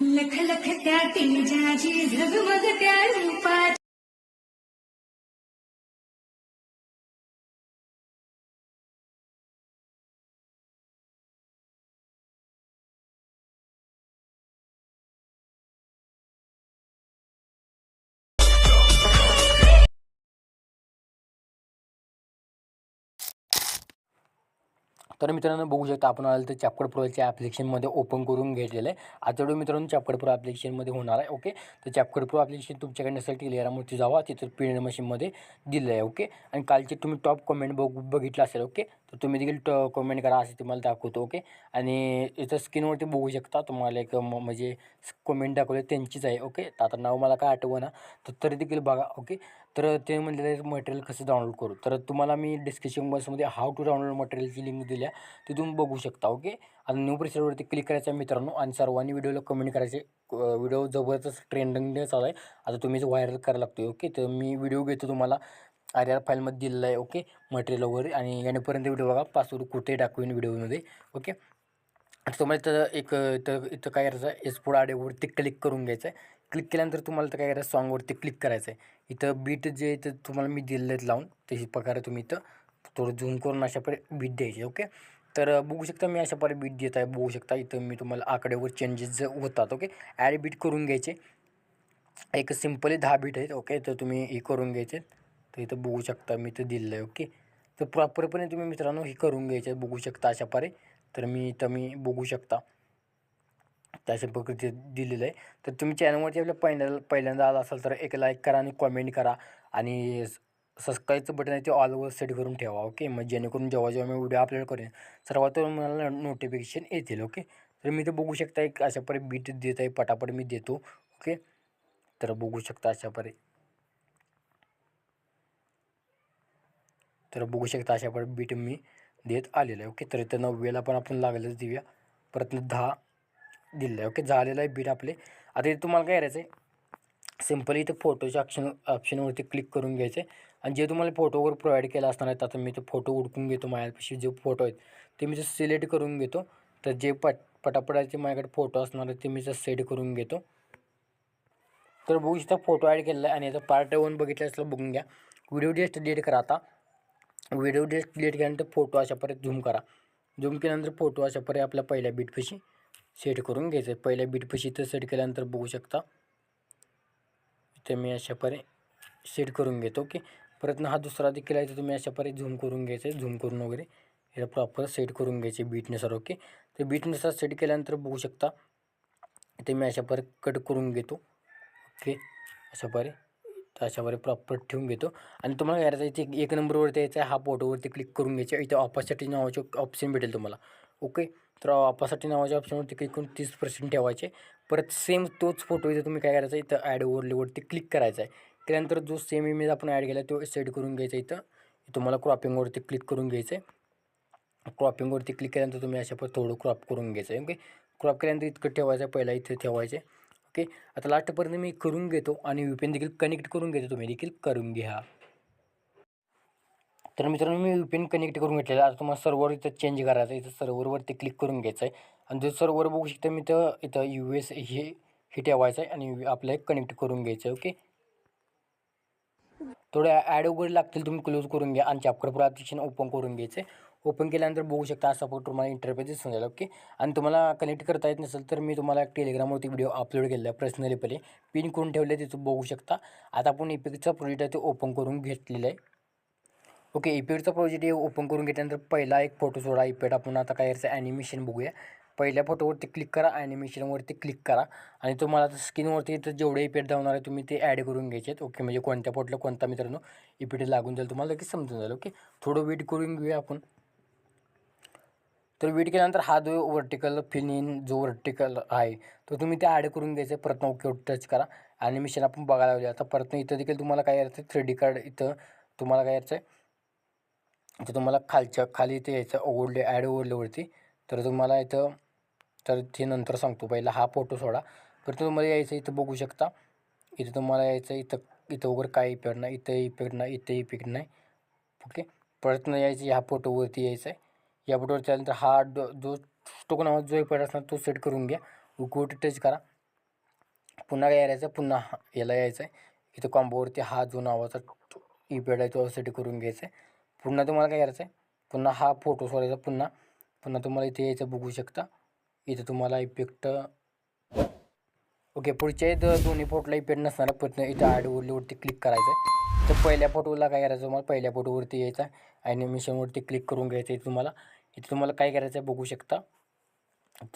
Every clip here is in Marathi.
लख लख त्या तेजाची झगमग त्या रूपाची तर मित्रांनो बघू शकता आपण आलं तर चॅपकड प्रोच्या ॲप्लिकेशनमध्ये ओपन करून घेतलेलं आहे. आजच्या व्हिडिओ मित्रांनो चॅपकड प्रो ॲप्लिकेशनमध्ये होणार आहे ओके तर चॅपकड प्रो ॲप्लिकेशन तुमच्याकडे नसेल टेलिग्रामवरती जावा तिथं पी मशीनमध्ये दिलं आहे ओके आणि कालचे तुम्ही टॉप कमेंट बघू बघितलं असेल ओके तर तुम्ही देखील ट कमेंट करा असे तुम्हाला दाखवतो ओके आणि इथं स्क्रीनवरती बघू शकता तुम्हाला एक म- म्हणजे कमेंट दाखवले त्यांचीच आहे ओके तर आता नाव मला काय आठवना तर तरी देखील बघा ओके तर ते म्हणलेलं मटेरियल कसं डाउनलोड करू? तर तुम्हाला मी डिस्क्रिप्शन बॉक्समध्ये हाऊ टू डाउनलोड मटेरियलची लिंक दिली दिल्या. तिथून बघू शकता ओके आणि न्यू प्रेसरवरती क्लिक करायचं आहे मित्रांनो आणि सर्वांनी व्हिडिओला कमेंट करायचे. व्हिडिओ जबरदस्त ट्रेंडिंग चालू आहे. आता तुम्हीच व्हायरल करायला लागतो ओके तर मी व्हिडिओ घेतो तुम्हाला. आर आर फाईलमध्ये दिलेला आहे ओके मटेरियल वगैरे आणि यानेपर्यंत व्हिडिओ बघा. पासवर्ड कुठे दाखवेन व्हिडिओमध्ये ओके तुम्हाला इथं एक इथं इथं काय करायचं आहे? एक्सपोर्ट आडिओवरती क्लिक करून घ्यायचं आहे. क्लिक केल्यानंतर तुम्हाला तर काय करायचं? सॉंगवरती क्लिक करायचं आहे इथं बीट जे इथं तुम्हाला मी दिलेलं आहेत लावून. तशी प्रकारे तुम्ही इथं थोडं झूम करून अशा प्रकारे बीट द्यायची ओके तर बघू शकता मी अशा प्रकारे बीट देत आहे. बघू शकता इथं मी तुम्हाला आकड्यावर चेंजेस होतात ओके ॲड बीट करून घ्यायचे. एक सिम्पली दहा बीट आहेत ओके तर तुम्ही हे करून घ्यायचे. तर इथं बघू शकता मी इथं दिलेलं आहे ओके तर प्रॉपरपणे तुम्ही मित्रांनो हे करून घ्यायचे. बघू शकता अशा प्रकारे. तर मी इथं मी बघू शकता. त्याच्या प्रकृती दिलेलं आहे. तर तुम्ही चॅनलवरती आपल्या पहिल्यांदा पहिल्यांदा आला असाल तर एक लाईक करा आणि कॉमेंट करा. आणि सबस्क्राईबचं बटन आहे ते ऑल ओव्हर सेट करून ठेवा ओके मग जेणेकरून जेव्हा जेव्हा मी व्हिडिओ अपलोड करेन सर्वात मला नोटिफिकेशन येतील ओके तर मी ते बघू शकता एक अशा प्रकारे बीट देत आहे पटापट मी देतो ओके तर बघू शकता अशा प्रकारे तर बघू शकता अशा प्रकारे बीट मी देत आलेलं आहे ओके तर इथं नव्वेला पण आपण लागलंच देऊया. परत दहा दिलेलं आहे ओके झालेलं आहे बीट आपले. आता इथे तुम्हाला काय करायचं आहे सिम्पली इथे फोटोच्या ऑप्शन ऑप्शनवरती क्लिक करून घ्यायचं आहे आणि जे तुम्हाला फोटोवर प्रोव्हाइड केला असणार आहेत आता मी ते फोटो उडकून घेतो माझ्यापाशी जे फोटो आहेत ते मी ते सिलेक्ट करून घेतो. तर जे पट पटापटाचे माझ्याकडे फोटो असणार आहेत ते मी सेट करून घेतो. तर बघू शकता फोटो ॲड केलेला आहे. आणि याचा पार्ट वन बघितलं असलं बघून घ्या. व्हिडिओ डेस्ट डिलीट करा आता. व्हिडिओ डेस्ट डिलीट केल्यानंतर फोटो अशा परत झूम करा. झूम केल्यानंतर फोटो अशा पर्यंत आपल्या पहिल्या बीटपाशी सेट करून घ्यायचं. आहे पहिल्या बीटपाशी इथं सेट केल्यानंतर बघू शकता. इथे मी अशा सेट करून घेतो ओके. परत हा दुसरा देखील आहे तर तुम्ही अशा झूम करून घ्यायचं आहे झूम करून वगैरे. याला प्रॉपर सेट करून घ्यायचे बीटनुसार ओके. तर बीटनुसार सेट केल्यानंतर बघू शकता. इथे मी अशा कट करून घेतो ओके. अशा तर अशा प्रॉपर ठेवून घेतो. आणि तुम्हाला घ्यायचं करायचं इथे एक नंबरवरती यायचं आहे हा फोटोवरती क्लिक करून घ्यायचं इथे ऑपॉसिटी नावाचे ऑप्शन भेटेल तुम्हाला. ओके? तर ऑपासाठी नावाच्या ऑप्शनवरती क्लिक करून तीस पर्सेंट ठेवायचे. परत सेम तोच फोटो इथे तुम्ही काय करायचं इथं ॲड ओवरलीवरती क्लिक करायचा आहे त्यानंतर जो सेम इमेज आपण ॲड केला तो सेट करून घ्यायचा इथं. तुम्हाला क्रॉपिंगवरती क्लिक करून घ्यायचं आहे क्रॉपिंगवरती क्लिक केल्यानंतर तुम्ही अशा पण थोडं क्रॉप करून घ्यायचं आहे ओके क्रॉप केल्यानंतर इतकं ठेवायचं आहे पहिला इथे ठेवायचे ओके आता लास्टपर्यंत मी करून घेतो आणि यू पी एन देखील कनेक्ट करून घेतो. तुम्ही देखील करून घ्या. तर मित्रांनो मी यू पी एन कनेक्ट करून घेतलेलं आता तुम्हाला सर्वर इथं चेंज करायचं इथं सर्वरवरती क्लिक करून घ्यायचं आहे. आणि जो सर्वर बघू शकता मी तर इथं यू एस हे हे ठेवायचं आहे आणि आपल्याला कनेक्ट करून घ्यायचं आहे ओके थोडे ॲड वगैरे लागतील तुम्ही क्लोज करून घ्या. आणि चॅप्टर प्रो ॲप्लिकेशन ओपन करून घ्यायचं आहे. ओपन केल्यानंतर बघू शकता असा फोटो तुम्हाला इंटरफेस दिसून जाईल ओके आणि तुम्हाला कनेक्ट करता येत नसेल तर मी तुम्हाला टेलिग्रामवरती व्हिडिओ अपलोड केला आहे पर्सनली पहिले. पिन करून ठेवले तिथं बघू शकता. आता आपण इपिकचा प्रोजेक्ट आहे ते ओपन करून घेतलेलं आहे. ओके इपेडचा प्रोजेक्ट हे ओपन करून घेतल्यानंतर पहिला एक फोटो सोडा. इपेड आपण आता काय करायचं ॲनिमेशन बघूया. पहिल्या फोटोवरती क्लिक करा ॲनिमेशनवरती क्लिक करा. आणि तुम्हाला आता स्क्रीनवरती तर जेवढे इपेड धावणार आहे तुम्ही ते ॲड करून घ्यायचे आहेत ओके म्हणजे कोणत्या फोटोला कोणता मित्रांनो इपेड लागून जाईल तुम्हाला लगेच समजून जाईल. ओके थोडं वेट करून घेऊया आपण. तर वेट केल्यानंतर हा जो वर्टिकल फिल इन जो वर्टिकल आहे तो तुम्ही ते ॲड करून घ्यायचं आहे. परत ओके टच करा. ॲनिमेशन आपण बघायला लागले आता परत इथं देखील तुम्हाला काय यायचं थ्री डी कार्ड इथं तुम्हाला काय यायचं आहे? तर तुम्हाला खालच्या खाली इथे यायचं ओवडले ॲड ओवडल्यावरती तर तुम्हाला इथं तर ते नंतर सांगतो. पहिला हा फोटो सोडा. तर तुम्हाला यायचं इथं बघू शकता. इथं तुम्हाला यायचं इथं इथं वगैरे काय इफेक्ट नाही इथं इफेक्ट नाही इथं इफेक्ट नाही. ओके? परत न यायचं ह्या फोटोवरती यायचं आहे या फोटोवरती आल्यानंतर हा ड जो स्टोक नावाचा जो इफेक्ट असणार तो सेट करून घ्या. उकवटी टच करा. पुन्हा काय करायचं पुन्हा हा- याला यायचं आहे इथं कॉम्बोवरती हा जो नावाचा इपेड आहे तो सेट करून घ्यायचा आहे पुन्हा तुम्हाला काय करायचं आहे पुन्हा हा फोटो सोडायचा पुन्हा. पुन्हा तुम्हाला इथे यायचं बघू शकता. इथं तुम्हाला इफेक्ट ओके पुढच्या इथं दोन्ही फोटोला इफेक्ट नसणार पण इथं ॲडवरती क्लिक करायचं आहे तर पहिल्या फोटोला काय करायचं तुम्हाला? पहिल्या फोटोवरती यायचं आहे ॲनिमेशनवरती क्लिक करून घ्यायचं आहे तुम्हाला. इथे तुम्हाला काय करायचं आहे बघू शकता.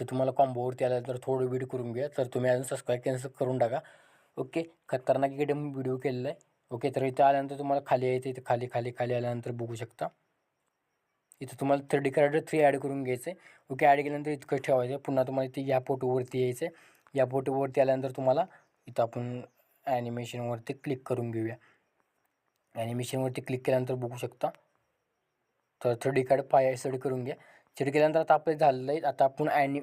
तर तुम्हाला कॉम्बोवरती आल्यानंतर थोडं व्हिडिओ करून घ्या. तर तुम्ही अजून सबस्क्राईब कॅन्सल करून टाका. ओके खतरनाक इकडे व्हिडिओ केलेला आहे. ओके तर इथं आल्यानंतर तुम्हाला खाली यायचं इथं खाली खाली खाली आल्यानंतर बघू शकता. इथं तुम्हाला थर्डी कार्ड थ्री ॲड करून घ्यायचं आहे ओके ॲड केल्यानंतर इतकं ठेवायचं आहे पुन्हा तुम्हाला इथे या फोटोवरती यायचं आहे या फोटोवरती आल्यानंतर तुम्हाला इथं आपण ॲनिमेशनवरती क्लिक करून घेऊया. ॲनिमेशनवरती क्लिक केल्यानंतर बघू शकता. तर थर्डी कार्ड पाय सेट करून घ्या. सेट केल्यानंतर आता आपलं झालेलं आहे आता आपण ॲनि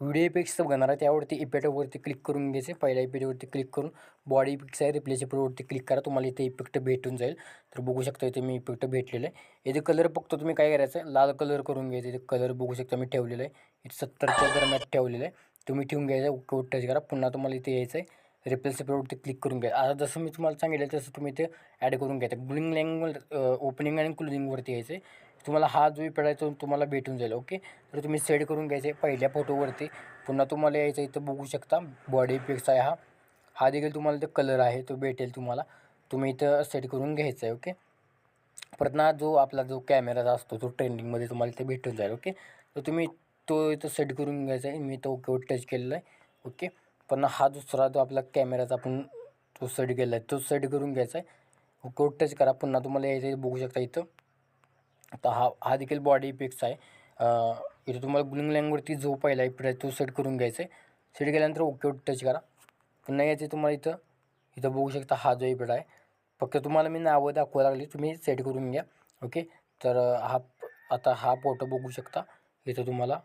व्हिडिओ इफेक्ट्स बघणार आहे. त्यावरती इफेक्टवरती क्लिक करून घ्यायचे. पहिल्या इफेक्टवरती क्लिक करून बॉडी इफेक्ट्स आहे. रिप्लेस इफेक्टवरती क्लिक करा. तुम्हाला इथे इफेक्ट भेटून जाईल. तर बघू शकता इथे मी इफेक्ट भेटलेलं आहे. इथे कलर बघतो तुम्ही काय करायचं? आहे लाल कलर करून घ्यायचं. इथे कलर बघू शकता मी ठेवलेलं आहे. इथे सत्तरच्या दरम्यान ठेवलेलं आहे. तुम्ही ठेवून घ्यायचं. ओके टच करा. पुन्हा तुम्हाला इथे यायचं आहे रिप्लेस इफेक्टवरती क्लिक करून घ्या. आता जसं मी तुम्हाला सांगितलं तसं तुम्ही इथे ॲड करून घ्यायचं ब्लिंग लँग ओपनिंग आणि क्लोजिंगवरती यायचं आहे तुम्हाला हा जो इफेक्ट आहे तो तुम्हाला भेटून जाईल ओके? तर तुम्ही सेट करून घ्यायचे पहिल्या फोटोवरती. पुन्हा तुम्हाला यायचं इथं बघू शकता बॉडी इफेक्ट्स आहे हा. हा देखील तुम्हाला तो कलर आहे तो भेटेल तुम्हाला. तुम्ही इथं सेट करून घ्यायचा आहे ओके? परत ना जो आपला जो कॅमेराचा असतो तो ट्रेंडिंगमध्ये तुम्हाला इथे भेटून जाईल ओके? तर तुम्ही तो इथं सेट करून घ्यायचा आहे मी तो ओकेवर टच केलेला आहे ओके? पण हा दुसरा जो आपला कॅमेराचा आपण तो सेट केला आहे तो सेट करून घ्यायचा आहे. ओकेवर टच करा पुन्हा तुम्हाला यायचं बघू शकता इथं. आता हा हा देखील बॉडी इफेक्ट्स आहे. इथे इथं तुम्हाला ग्लिंग लँगवरती जो पहिला इफेक्ट आहे तो सेट करून घ्यायचा आहे. सेट केल्यानंतर ओके टच करा. पुन्हा याचे तुम्हाला इथं. इथं बघू शकता हा जो इफेक्ट आहे. फक्त तुम्हाला मी नावं दाखवायला लागली तुम्ही सेट करून घ्या. ओके तर हा आता हा फोटो बघू शकता. इथं तुम्हाला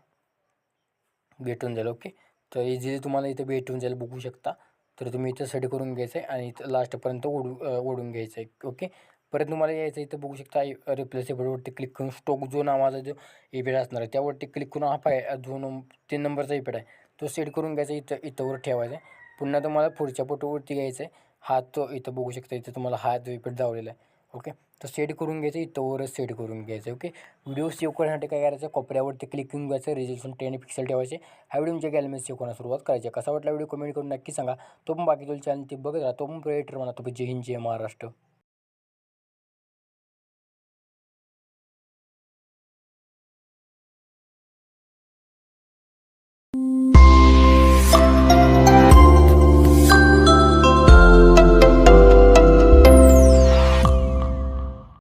भेटून जाईल ओके तर इझिली तुम्हाला इथं भेटून जाईल बघू शकता. तर तुम्ही इथं सेट करून घ्यायचं आहे आणि इथं लास्टपर्यंत ओढू ओढून घ्यायचं आहे ओके परत तुम्हाला यायचं इथं बघू शकता रिप्लेसेबलवरती क्लिक करून स्टॉक जो नावाचा जो इफेक्ट असणार आहे त्यावरती क्लिक करून हा पाय जो नंब तीन नंबरचा इफेक्ट आहे तो सेट करून घ्यायचा इथं इथंवर ठेवायचा आहे. पुन्हा तुम्हाला पुढच्या फोटोवरती घ्यायचं आहे हा तो इथं बघू शकता इथं तुम्हाला हा जो इफेक्ट दावलेला आहे ओके तर सेट करून घ्यायचं इथंवरच सेट करून घ्यायचं ओके व्हिडिओ सेव्ह करण्यासाठी काय करायचं कोपऱ्यावरती क्लिक करून घ्यायचं रेजल्यूशन टेन पिक्सल ठेवायचे. हा व्हिडिओ तुमच्या गॅलरीमध्ये सेव्ह करण्यास सुरुवात करायची आहे. कसा वाटला व्हिडिओ कमेंट करून नक्की सांगा. तो पण बाकी तुला चॅनल ते बघत राहा तो पण प्रेटर म्हणा तो जय हिंद जय महाराष्ट्र.